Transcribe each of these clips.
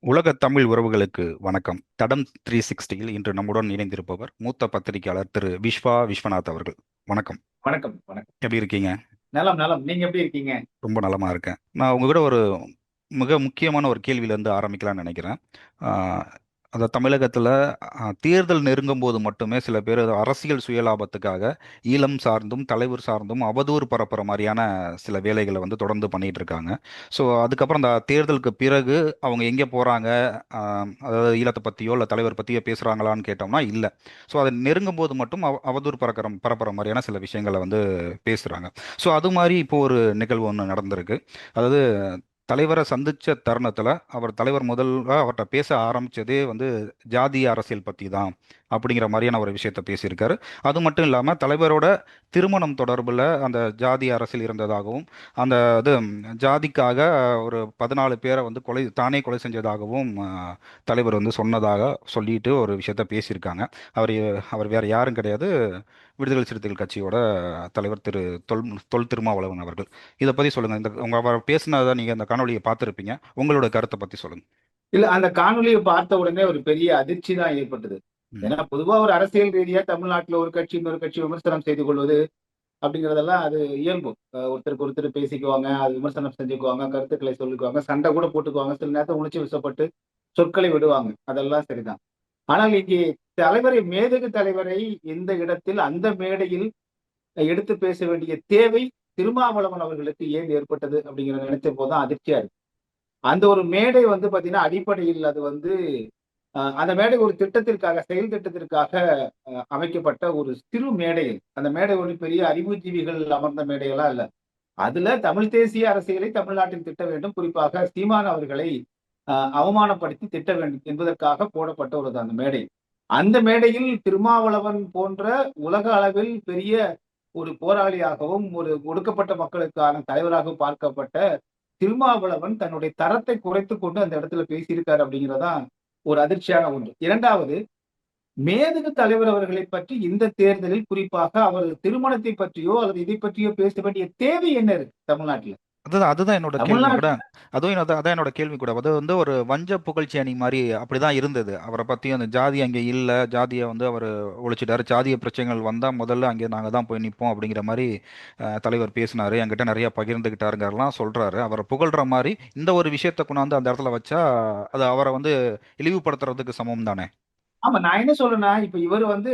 உலக தமிழ் உறவுகளுக்கு வணக்கம். தடம் த்ரீ சிக்ஸ்டியில் இன்று நம்முடன் இணைந்திருப்பவர் மூத்த பத்திரிகையாளர் திரு விஸ்வா விஸ்வநாத் அவர்கள். வணக்கம். வணக்கம் வணக்கம். எப்படி இருக்கீங்க? நலம் நலம். நீங்க எப்படி இருக்கீங்க? ரொம்ப நலமா இருக்கேன். நான் உங்ககிட்ட ஒரு மிக முக்கியமான ஒரு கேள்வியிலேருந்து ஆரம்பிக்கலாம்னு நினைக்கிறேன். அந்த தமிழகத்தில் தேர்தல் நெருங்கும் போது மட்டுமே சில பேர் அரசியல் சுயலாபத்துக்காக ஈழம் சார்ந்தும் தலைவர் சார்ந்தும் அவதூறு பரப்புற மாதிரியான சில வேலைகளை வந்து தொடர்ந்து பண்ணிட்டு இருக்காங்க ஸோ அதுக்கப்புறம் அந்த தேர்தலுக்கு பிறகு அவங்க எங்கே போகிறாங்க அதாவது ஈழத்தை பற்றியோ இல்லை தலைவர் பற்றியோ பேசுகிறாங்களான்னு கேட்டோம்னா இல்லை. ஸோ அதை நெருங்கும் போது மட்டும் அவ அவதூறு பறக்கிற பரப்புற மாதிரியான சில விஷயங்களை வந்து பேசுகிறாங்க ஸோ அது மாதிரி இப்போ ஒரு நிகழ்வு ஒன்று நடந்திருக்கு. அதாவது தலைவரை சந்திச்ச தருணத்தில் அவர் தலைவர் முதல்ல அவர்கிட்ட பேச ஆரம்பித்ததே வந்து ஜாதிய அரசியல் பற்றி தான் அப்படிங்கிற மாதிரியான ஒரு விஷயத்த பேசியிருக்காரு. அது மட்டும் இல்லாமல் தலைவரோட திருமணம் தொடர்பில் அந்த ஜாதி அரசில் இருந்ததாகவும் அந்த இது ஜாதிக்காக ஒரு பதினாலு பேரை வந்து கொலை தானே கொலை செஞ்சதாகவும் தலைவர் வந்து சொன்னதாக சொல்லிட்டு ஒரு விஷயத்த பேசியிருக்காங்க. அவர் அவர் வேற யாரும் கிடையாது. விடுதலை சிறுத்தைகள் கட்சியோட தலைவர் திரு தொல் தொல் திருமாவளவன் அவர்கள். இதை பற்றி சொல்லுங்கள் இந்த உங்கள் அவர் பேசினதை நீங்கள் அந்த காணொலியை பார்த்துருப்பீங்க. உங்களோட கருத்தை பற்றி சொல்லுங்கள் இல்லை அந்த காணொலியை பார்த்த உடனே ஒரு பெரிய அதிர்ச்சி தான் ஏற்பட்டது. ஏன்னா பொதுவா ஒரு அரசியல் ரீதியா தமிழ்நாட்டுல ஒரு கட்சி இன்னொரு கட்சி விமர்சனம் செய்து கொள்வது அப்படிங்கறதெல்லாம் அது இயல்பு. ஒருத்தருக்கு ஒருத்தர் பேசிக்குவாங்க அது விமர்சனம் செஞ்சுக்குவாங்க கருத்துக்களை சொல்லிக்குவாங்க சண்டை கூட போட்டுக்குவாங்க சில நேரத்தில் உணர்ச்சி விசப்பட்டு சொற்களை விடுவாங்க. அதெல்லாம் சரிதான். ஆனால் இங்கே தலைவரை மேதகு தலைவரை இந்த இடத்தில் அந்த மேடையில் எடுத்து பேச வேண்டிய தேவை திருமாவளவன் அவர்களுக்கு ஏன் ஏற்பட்டது அப்படிங்கிற நினைச்ச போதுதான் அதிர்ச்சியா இருக்கு. அந்த ஒரு மேடை வந்து பாத்தீங்கன்னா அடிப்படையில் அது வந்து அந்த மேடை ஒரு திட்டத்திற்காக செயல் திட்டத்திற்காக அஹ், அமைக்கப்பட்ட ஒரு சிறு மேடை. அந்த மேடை ஒரு பெரிய அறிவுஜீவிகள் அமர்ந்த மேடையெல்லாம் இல்லை அதுல தமிழ் தேசிய அரசியலை தமிழ்நாட்டில் திட்ட வேண்டும். குறிப்பாக சீமான் அவர்களை அவமானப்படுத்தி திட்ட வேண்டும் என்பதற்காக போடப்பட்ட ஒரு அந்த மேடை. அந்த மேடையில் திருமாவளவன் போன்ற உலக அளவில் பெரிய ஒரு போராளியாகவும் ஒரு ஒடுக்கப்பட்ட மக்களுக்கான தலைவராக பார்க்கப்பட்ட திருமாவளவன் தன்னுடைய தரத்தை குறைத்து கொண்டு அந்த இடத்துல பேசியிருக்காரு அப்படிங்கிறதான் ஒரு அதிர்ச்சியான ஒன்று இரண்டாவது மேதகு தலைவர் அவர்களை பற்றி இந்த தேர்தலில் குறிப்பாக அவரது திருமணத்தை பற்றியோ அல்லது இதை பற்றியோ பேச வேண்டிய தேவை என்ன இருக்கு தமிழ்நாட்டில்? அதுதான் அதுதான் என்னோட கேள்வி கூட. அதுவும் என்னோட அதான் என்னோட கேள்வி கூட. அது வந்து ஒரு வஞ்ச புகழ்ச்சி அணி மாதிரி அப்படிதான் இருந்தது. அவரை பத்தி அந்த ஜாதி அங்கே இல்லை ஜாதியை வந்து அவர் ஒழிச்சிட்டாரு. ஜாதிய பிரச்சனைகள் வந்தா முதல்ல அங்கே நாங்க தான் போய் நிற்போம் அப்படிங்கிற மாதிரி தலைவர் பேசினாரு. என்கிட்ட நிறைய பகிர்ந்துகிட்டாருங்கிறலாம் சொல்றாரு. அவரை புகழ்ற மாதிரி இந்த ஒரு விஷயத்தை கொண்டாந்து அந்த இடத்துல வச்சா அது அவரை வந்து இழிவுபடுத்துறதுக்கு சமம் தானே? ஆமா நான் என்ன சொல்றேன்னா இப்ப இவர் வந்து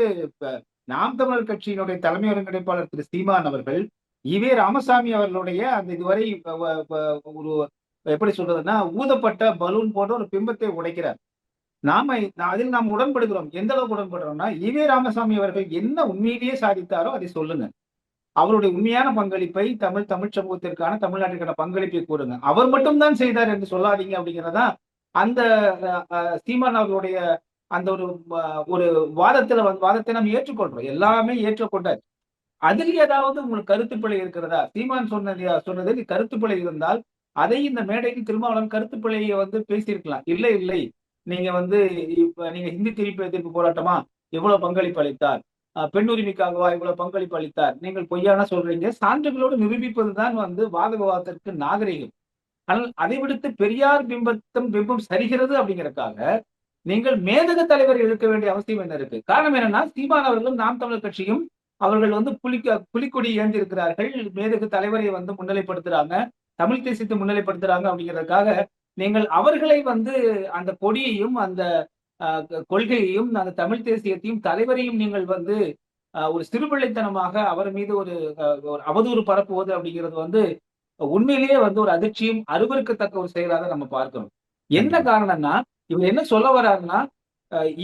நாம் தமிழர் கட்சியினுடைய தலைமை ஒருங்கிணைப்பாளர் திரு சீமான் அவர்கள் இவே ராமசாமி அவர்களுடைய அந்த இதுவரை ஒரு எப்படி சொல்றதுன்னா ஊதப்பட்ட பலூன் போன்ற ஒரு பிம்பத்தை உடைக்கிறார். நாம அதில் நாம் உடன்படுகிறோம். எந்த அளவுக்கு உடன்படுறோம்னா இவே ராமசாமி அவர்கள் என்ன உண்மையிலேயே சாதித்தாரோ அதை சொல்லுங்க. அவருடைய உண்மையான பங்களிப்பை தமிழ் தமிழ் சமூகத்திற்கான தமிழ்நாட்டிற்கான பங்களிப்பை கூறுங்க. அவர் மட்டும்தான் செய்தார் என்று சொல்லாதீங்க அப்படிங்கிறதா அந்த அஹ், சீமான் அவர்களுடைய அந்த ஒரு ஒரு வாதத்துல வாதத்தை நாம் ஏற்றுக்கொள்றோம். எல்லாமே ஏற்றுக்கொண்டார். அதில் ஏதாவது உங்களுக்கு கருத்துப்பிழை இருக்கிறதா? சீமான் சொன்னது சொன்னதில் கருத்துப்பிழை இருந்தால் அதை இந்த மேடையில் திருமாவளவன் கருத்து வந்து பேசியிருக்கலாம். இல்லை இல்லை. நீங்க வந்து இப்ப நீங்க ஹிந்தி திருப்பி எதிர்ப்பு போராட்டமா? எவ்வளவு பங்களிப்பு அளித்தார். அஹ், பெண் உரிமைக்காகவா இவ்வளவு பங்களிப்பு அளித்தார்? நீங்கள் பொய்யான சொல்றீங்க. சான்றுகளோடு நிரூபிப்பதுதான் வந்து வாத விவாதத்திற்கு நாகரிகம். ஆனால் அதை விடுத்து பெரியார் பிம்பத்தம் பிம்பம் சரிகிறது அப்படிங்கறதுக்காக நீங்கள் மேதக தலைவர் இருக்க வேண்டிய அவசியம் என்ன இருக்கு? காரணம் என்னன்னா சீமான் அவர்களும் நாம் தமிழர் கட்சியும் அவர்கள் வந்து புலிக்க புலிக்கொடி ஏந்தி இருக்கிறார்கள் மேதகு தலைவரை வந்து முன்னிலைப்படுத்துறாங்க. தமிழ் தேசியத்தை முன்னிலைப்படுத்துறாங்க அப்படிங்கிறதுக்காக நீங்கள் அவர்களை வந்து அந்த கொடியையும் அந்த கொள்கையையும் அந்த தமிழ் தேசியத்தையும் தலைவரையும் நீங்கள் வந்து ஒரு சிறுபிள்ளைத்தனமாக அவர் மீது ஒரு அவதூறு பரப்புவது அப்படிங்கிறது வந்து உண்மையிலேயே வந்து ஒரு அதிர்ச்சியும் அருவருக்கத்தக்க ஒரு செயலாக நம்ம பார்க்கிறோம் என்ன காரணம்னா இவர் என்ன சொல்ல வர்றாருன்னா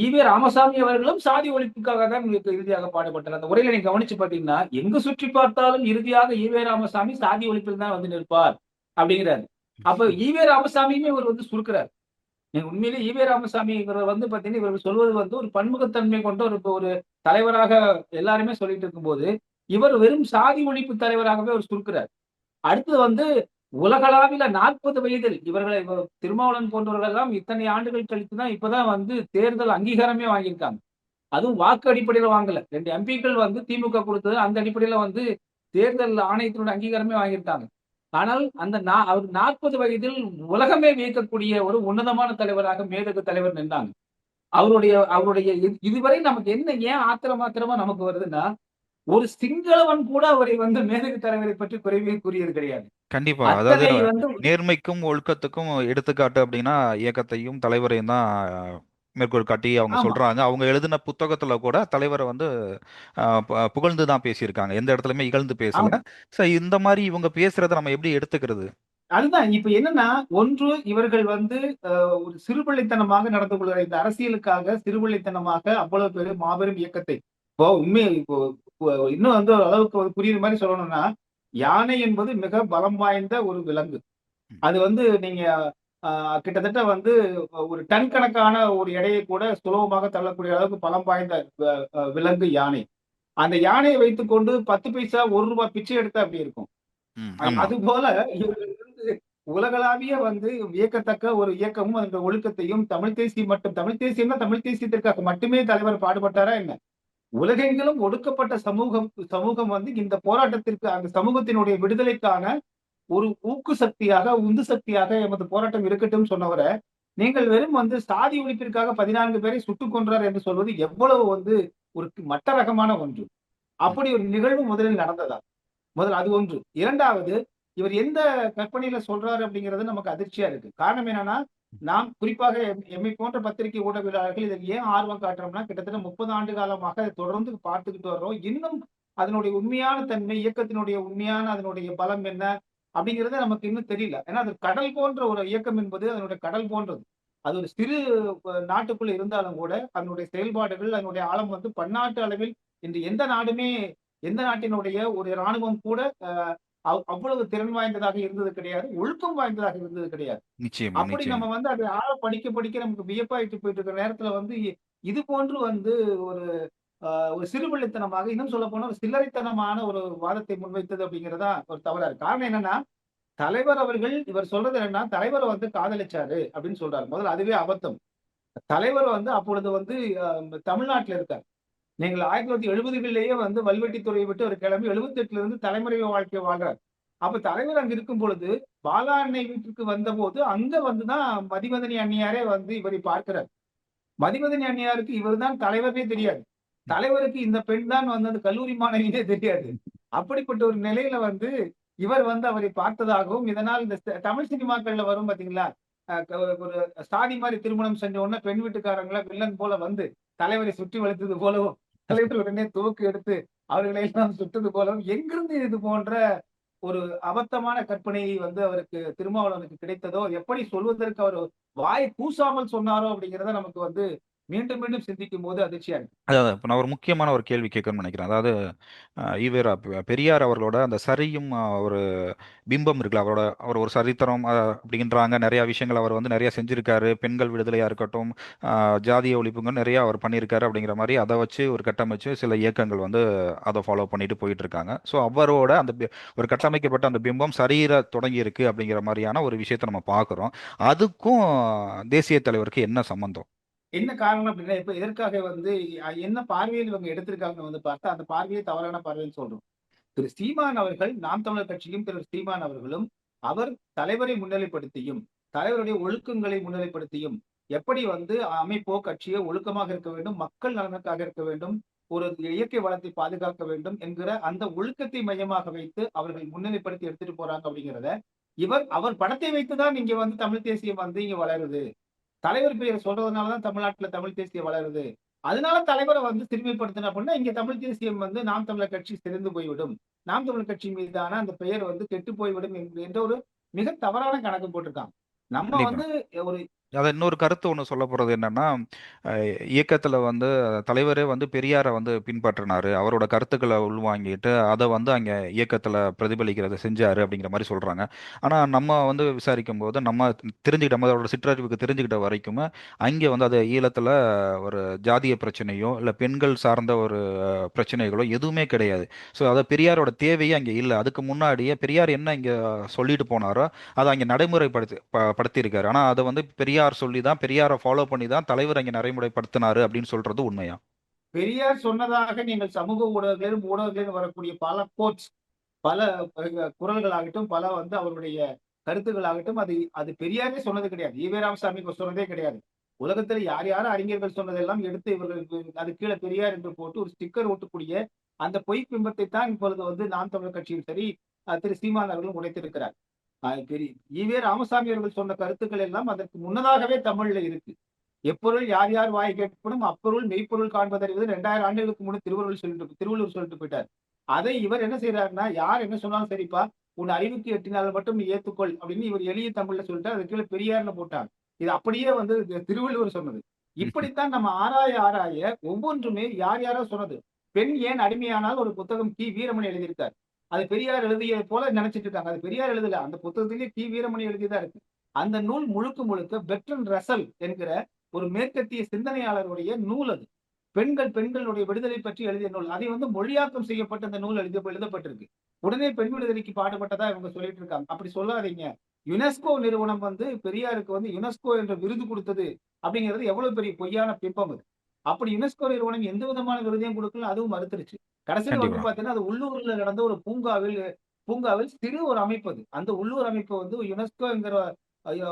ஈவே ராமசாமி அவர்களும் சாதி ஒழிப்புக்காக தான் இறுதியாக பாடுபட்டார் அந்த உரையில நீங்க கவனிச்சு பாத்தீங்கன்னா எங்கு சுற்றி பார்த்தாலும் இறுதியாக ஈவே ராமசாமி சாதி ஒழிப்பில் தான் வந்து நிற்பார் அப்படிங்கிறாரு. அப்ப ஈவே ராமசாமியுமே இவர் வந்து சுருக்கிறார். நீங்க உண்மையிலே ஈவே ராமசாமி இவர் வந்து பாத்தீங்கன்னா இவர் சொல்வது வந்து ஒரு பன்முகத்தன்மை கொண்ட ஒரு ஒரு தலைவராக எல்லாருமே சொல்லிட்டு இருக்கும்போது இவர் வெறும் சாதி ஒழிப்பு தலைவராகவே அவர் சுருக்கிறார். அடுத்து வந்து உலகளாவில நாற்பது வயதில் இவர்களை இவர் திருமாவளவன் போன்றவர்கள் எல்லாம் இத்தனை ஆண்டுகள் கழித்து தான் இப்பதான் வந்து தேர்தல் அங்கீகாரமே வாங்கியிருக்காங்க. அதுவும் வாக்கு அடிப்படையில வாங்கல. ரெண்டு எம்பிக்கள் வந்து திமுக கொடுத்தது அந்த அடிப்படையில வந்து தேர்தல் ஆணையத்தினுடைய அங்கீகாரமே வாங்கியிருக்காங்க. ஆனால் அந்த நா- அவர் நாற்பது வயதில் உலகமே வியக்கக்கூடிய ஒரு உன்னதமான தலைவராக மேதகு தலைவர் நின்றாங்க. அவருடைய அவருடைய இது- இதுவரை நமக்கு என்ன ஏன் ஆத்திரம் ஆத்திரமா நமக்கு வருதுன்னா ஒரு சிங்களவன் கூட அவரை வந்து மேதகு தலைவரை பற்றி குறைவே கூறியது கிடையாது. கண்டிப்பா. அதாவது அத்தனை வந்து நேர்மைக்கும் ஒழுக்கத்துக்கும் எடுத்துக்காட்டு அப்படின்னா இயக்கத்தையும் தலைவரையும் தான் மேற்கோள் காட்டி அவங்க ஆமா. சொல்றாங்க. அவங்க எழுதின புத்தகத்துல கூட தலைவரை வந்து ஆஹ், பு- புகழ்ந்து தான் பேசியிருக்காங்க. எந்த இடத்துலயுமே இகழ்ந்து பேசல. ஆமா. சோ இந்த மாதிரி இவங்க பேசுறத நம்ம எப்படி எடுத்துக்கிறது? அதுதான். இப்ப என்னன்னா ஒன்று இவர்கள் வந்து அஹ், ஒரு சிறுபிள்ளைத்தனமாக நடந்து கொள்கிற இந்த அரசியலுக்காக சிறுபிள்ளைத்தனமாக அவ்வளவு பெரும் மாபெரும் இயக்கத்தை. இப்போ உண்மை இப்போ இப்போ இன்னும் வந்து ஒரு அளவுக்கு ஒரு புரியுற மாதிரி சொல்லணும்னா யானை என்பது மிக பலம் வாய்ந்த ஒரு விலங்கு. அது வந்து நீங்க கிட்டத்தட்ட வந்து ஒரு டன் கணக்கான ஒரு எடையை கூட சுலபமாக தள்ளக்கூடிய அளவுக்கு பலம் வாய்ந்த விலங்கு யானை. அந்த யானையை வைத்துக்கொண்டு பத்து பைசா ஒரு ரூபாய் பிச்சை எடுத்தா அப்படி இருக்கும். அது போல உலகளாவிய வந்து வியக்கத்தக்க ஒரு இயக்கமும் அந்த ஒழுக்கத்தையும் தமிழ் தேசியம் மட்டும் தமிழ் தேசியம்னா தமிழ் தேசியத்திற்காக மட்டுமே தலைவர் பாடுபட்டாரா என்ன? உலகெங்கிலும் ஒடுக்கப்பட்ட சமூகம் சமூகம் வந்து இந்த போராட்டத்திற்கு அந்த சமூகத்தினுடைய விடுதலைக்கான ஒரு ஊக்கு சக்தியாக உந்து சக்தியாக எமது போராட்டம் இருக்கட்டும் சொன்னவரை நீங்கள் வெறும் வந்து சாதி ஒழிப்பிற்காக பதினான்கு பேரை சுட்டுக் கொன்றார் என்று சொல்வது எவ்வளவு வந்து ஒரு மட்ட ரகமான ஒன்று. அப்படி ஒரு நிகழ்வு முதலில் நடந்ததா முதல் அது ஒன்று. இரண்டாவது இவர் எந்த கற்பனையில சொல்றாரு அப்படிங்கிறது நமக்கு அதிர்ச்சியா இருக்கு. காரணம் என்னன்னா நாம் குறிப்பாக எம்மை போன்ற பத்திரிகை ஊடகவியலாளர்கள் இதில் ஏன் ஆர்வம் காட்டுறோம்னா கிட்டத்தட்ட முப்பது ஆண்டு காலமாக தொடர்ந்து பார்த்துக்கிட்டு வர்றோம். இன்னும் அதனுடைய உண்மையான தன்மை இயக்கத்தினுடைய உண்மையான அதனுடைய பலம் என்ன அப்படிங்கிறது நமக்கு இன்னும் தெரியல. ஏன்னா அது கடல் போன்ற ஒரு இயக்கம் என்பது அதனுடைய கடல் போன்றது. அது ஒரு சிறு நாட்டுக்குள்ள இருந்தாலும் கூட அதனுடைய செயல்பாடுகள் அதனுடைய ஆழம் வந்து பன்னாட்டு அளவில் இன்று எந்த நாடுமே எந்த நாட்டினுடைய ஒரு இராணுவம் கூட அவ்வளவு திறன் வாய்ந்ததாக இருந்தது கிடையாது ஒழுக்கம் வாய்ந்ததாக இருந்தது கிடையாது. அப்படி நம்ம வந்து அதை ஆழ படிக்க படிக்க நமக்கு வியப்பாயிட்டு போயிட்டு இருக்கிற நேரத்துல வந்து இது போன்று வந்து ஒரு ஒரு சிறுபிள்ளைத்தனமாக இன்னும் சொல்ல போனா ஒரு சில்லறைத்தனமான ஒரு வாதத்தை முன்வைத்தது அப்படிங்கிறதா ஒரு தவறா இருக்கு காரணம் என்னன்னா தலைவர் அவர்கள் இவர் சொல்றது என்னன்னா தலைவரை வந்து காதலிச்சாரு அப்படின்னு சொல்றாரு. முதல்ல அதுவே அபத்தம். தலைவர் வந்து அப்பொழுது வந்து தமிழ்நாட்டுல இருக்கார். நீங்கள் ஆயிரத்தி தொள்ளாயிரத்தி எழுபதுகளிலேயே வந்து வல்வெட்டித்துறையை விட்டு ஒரு கிளம்பி எழுபத்தி எட்டுல இருந்து தலைமுறை வாழ்க்கை வாழ்றார். அப்ப தலைவர் அங்க இருக்கும் பொழுது பாலா அன்னை வீட்டுக்கு வந்தபோது அங்க வந்துதான் மதிவதனி அன்னியாரே வந்து இவரை பார்க்கிறார். மதிவதனி இவர் இவர்தான் தலைவரே தெரியாது. தலைவருக்கு இந்த பெண் தான் வந்து அந்த கல்லூரி மாணவியே தெரியாது. அப்படிப்பட்ட ஒரு நிலையில வந்து இவர் வந்து அவரை பார்த்ததாகவும் இதனால் இந்த தமிழ் சினிமாக்கள்ல வரும் பாத்தீங்களா? ஒரு சாதி மாதிரி திருமணம் செஞ்ச உடனே பெண் வீட்டுக்காரங்களா வில்லன் போல வந்து தலைவரை சுற்றி வளைத்தது போலவும் தலைவர் உடனே தூக்கு எடுத்து அவர்களை எல்லாம் சுட்டது போலவும் எங்கிருந்து இது போன்ற ஒரு அபத்தமான கற்பனை வந்து அவருக்கு திருமாவளவனுக்கு கிடைத்ததோ எப்படி சொல்வதற்கு அவர் வாய் கூசாமல் சொன்னாரோ அப்படிங்கிறத நமக்கு வந்து மீண்டும் மீண்டும் சிந்திக்கும் போது அதிர்ச்சியா இருக்கு. அதாவது இப்போ நான் ஒரு முக்கியமான ஒரு கேள்வி கேட்கணும்னு நினைக்கிறேன். அதாவது அஹ், ஈவேரா பெரியார் அவர்களோட அந்த சரியும் ஒரு பிம்பம் இருக்குல்ல அவரோட அவர் ஒரு சரித்திரம் அப்படின்றாங்க. நிறையா விஷயங்கள் அவர் வந்து நிறைய செஞ்சுருக்காரு. பெண்கள் விடுதலையாக இருக்கட்டும் ஜாதிய ஒழிப்புங்க நிறையா அவர் பண்ணியிருக்காரு அப்படிங்கிற மாதிரி அதை வச்சு ஒரு கட்டமைச்சு சில இயக்கங்கள் வந்து அதை ஃபாலோ பண்ணிட்டு போயிட்டு இருக்காங்க ஸோ அவரோட அந்த ஒரு கட்டமைக்கப்பட்ட அந்த பிம்பம் சரீர தொடங்கி இருக்கு அப்படிங்கிற மாதிரியான ஒரு விஷயத்தை நம்ம பார்க்குறோம். அதுக்கும் தேசிய தலைவருக்கு என்ன சம்மந்தம் என்ன காரணம் அப்படின்னா இப்ப எதற்காக வந்து என்ன பார்வையில் இவங்க எடுத்திருக்காங்கன்னு வந்து பார்த்தா அந்த பார்வையை தவறான பார்வைன்னு சொல்றோம். திரு சீமான் அவர்கள் நாம் தமிழர் கட்சியும் திரு சீமான் அவர்களும் அவர் தலைவரை முன்னிலைப்படுத்தியும் தலைவருடைய ஒழுக்கங்களை முன்னிலைப்படுத்தியும் எப்படி வந்து அமைப்போ கட்சியோ ஒழுக்கமாக இருக்க வேண்டும் மக்கள் நலனுக்காக இருக்க வேண்டும் ஒரு இயற்கை வளத்தை பாதுகாக்க வேண்டும் என்கிற அந்த ஒழுக்கத்தை மையமாக வைத்து அவர்கள் முன்னிலைப்படுத்தி எடுத்துட்டு போறாங்க அப்படிங்கிறத இவர் அவர் படத்தை வைத்துதான் இங்க வந்து தமிழ் தேசியம் வந்து இங்க வளருது. தலைவர் பெயர் சொல்றதுனாலதான் தமிழ்நாட்டுல தமிழ் தேசியம் வளருது. அதனால தலைவரை வந்து சிறுமைப்படுத்தின அப்படின்னா இங்க தமிழ் தேசியம் வந்து நாம் தமிழர் கட்சி சிறந்து போய்விடும். நாம் தமிழர் கட்சி மீதான அந்த பெயர் வந்து கெட்டு போய்விடும் என்ற- ஒரு மிக தவறான கணக்கு போட்டிருக்காங்க. நம்ம. வந்து ஒரு அதை இன்னொரு கருத்து ஒன்று சொல்ல போகிறது என்னன்னா அஹ், வந்து தலைவரே வந்து பெரியாரை வந்து பின்பற்றினாரு. அவரோட கருத்துக்களை உள்வாங்கிட்டு அதை வந்து அங்கே இயக்கத்தில் பிரதிபலிக்கிறத செஞ்சாரு அப்படிங்கிற மாதிரி சொல்கிறாங்க ஆனால் நம்ம வந்து விசாரிக்கும் போது நம்ம தெரிஞ்சுக்கிட்ட அதோட சிற்றறிவுக்கு தெரிஞ்சுக்கிட்ட வரைக்குமே அங்கே வந்து அது ஈழத்தில் ஒரு ஜாதிய பிரச்சனையோ இல்லை பெண்கள் சார்ந்த ஒரு பிரச்சனைகளோ எதுவுமே கிடையாது. ஸோ அதை பெரியாரோட தேவையே அங்கே இல்லை. அதுக்கு முன்னாடியே பெரியார் என்ன இங்கே சொல்லிட்டு போனாரோ அதை அங்கே நடைமுறைப்படுத்தி ப- படுத்தியிருக்காரு. ஆனால் அதை வந்து பெரியார் சொல்லி தான் பெரியாரை ஃபாலோ பண்ணி தான் தலைவர் அங்கே நடைமுறைப்படுத்தினாரு அப்படின்னு சொல்றது உண்மையா? பெரியார் சொன்னதாக நீங்கள் சமூக ஊடகங்களிலும் ஊடகங்களிலும் வரக்கூடிய பல கோட்ஸ் பல குரல்களாகட்டும் பல வந்து அவருடைய கருத்துக்களாகட்டும் அது அது பெரியாரே சொன்னது கிடையாது. ஈவே ராமசாமி சொன்னதே கிடையாது. உலகத்துல யார் யார் அறிஞர்கள் சொன்னதெல்லாம் எடுத்து இவர்களுக்கு அது கீழே பெரியார் என்று போட்டு ஒரு ஸ்டிக்கர் ஓட்டக்கூடிய அந்த பொய் பிம்பத்தை தான் இப்பொழுது வந்து நாம் தமிழர் கட்சியும் சரி திரு சீமான் அவர்களும் உடைத்திருக்கிறார். தெரியும் ஈவே ராமசாமி அவர்கள் சொன்ன கருத்துக்கள் எல்லாம் அதற்கு முன்னதாகவே தமிழ்ல இருக்கு. எப்பொருள் யார் யார் வாய் கேட்படும் அப்பொருள் மெய்ப்பொருள் காண்பதறிவது ரெண்டாயிரம் ஆண்டுகளுக்கு முன்னே திருவள்ளுவர் சொல்லிட்டு திருவள்ளுவர் சொல்லிட்டு போயிட்டார். அதை இவர் என்ன செய்யறாருன்னா யார் என்ன சொன்னாலும் சரிப்பா உன் அறிவுக்கு எட்டினால் மட்டும் நீ ஏத்துக்கொள் அப்படின்னு இவர் எளிய தமிழ்ல சொல்லிட்டு அது கீழே பெரியார்னு போட்டாங்க. இது அப்படியே வந்து திருவள்ளுவர் சொன்னது. இப்படித்தான் நம்ம ஆராய ஆராய ஒவ்வொன்றுமே யார் யாரோ சொன்னது. பெண் ஏன் அடிமையானால் ஒரு புத்தகம் கி. வீரமணி எழுதியிருக்கார். அது பெரியார் எழுதியது போல நினைச்சிட்டு இருக்காங்க. அது பெரியார் எழுதல. அந்த புத்தகத்திலேயே டி வீரமணி எழுதியதா இருக்கு. அந்த நூல் முழுக்க முழுக்க பெட்ரன் ரசல் என்கிற ஒரு மேற்கத்திய சிந்தனையாளருடைய நூல் அது. பெண்கள் பெண்களுடைய விடுதலை பற்றி எழுதிய நூல். அதை வந்து மொழியாக்கம் செய்யப்பட்ட அந்த நூல் எழுத எழுதப்பட்டிருக்கு. உடனே பெண் விடுதலைக்கு பாடுபட்டதா இவங்க சொல்லிட்டு இருக்காங்க. அப்படி சொல்லாதீங்க. யுனெஸ்கோ நிறுவனம் வந்து பெரியாருக்கு வந்து யுனெஸ்கோ என்ற விருது கொடுத்தது அப்படிங்கிறது எவ்வளவு பெரிய பொய்யான பிம்பம் அது. அப்படி யுனெஸ்கோ நிறுவனம் எந்த விதமான விருதையும் கொடுக்கல அதுவும் மறுத்துருச்சு. கடைசியில் வந்து. பாத்தீங்கன்னா அது உள்ளூர்ல நடந்த ஒரு பூங்காவில் பூங்காவில் சிறு ஒரு அமைப்பு அது. அந்த உள்ளூர் அமைப்பு வந்து யுனெஸ்கோங்கிற